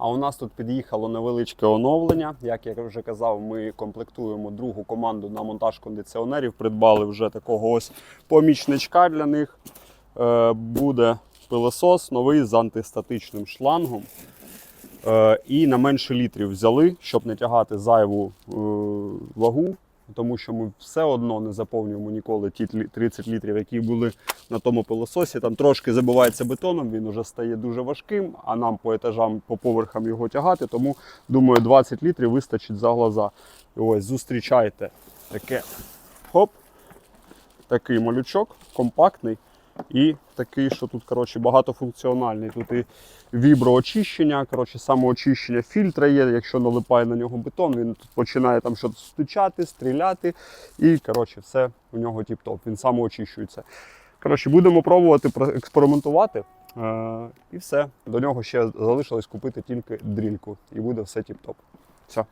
А у нас тут під'їхало невеличке оновлення. Як я вже казав, ми комплектуємо другу команду на монтаж кондиціонерів. Придбали вже такого ось помічничка для них. Е, Буде пилосос новий з антистатичним шлангом. Е, І на менше літрів взяли, щоб не тягати зайву е, вагу, тому що ми все одно не заповнюємо ніколи ті 30 літрів, які були на тому пилососі. Там трошки забивається бетоном, він вже стає дуже важким, а нам по етажам, по поверхам його тягати. Тому думаю, 20 літрів вистачить за глаза. Ось зустрічайте таке хоп, такий малючок, компактний. І такий, що тут коротше, багатофункціональний. Тут і віброочищення, коротше, самоочищення фільтра є. Якщо налипає на нього бетон, він тут починає там щось стучати, стріляти. І коротше, все у нього тіп-топ. Він самоочищується. Коротше, будемо пробувати експериментувати. Е- і все. До нього ще залишилось купити тільки дрільку. І буде все тіп-топ. Все.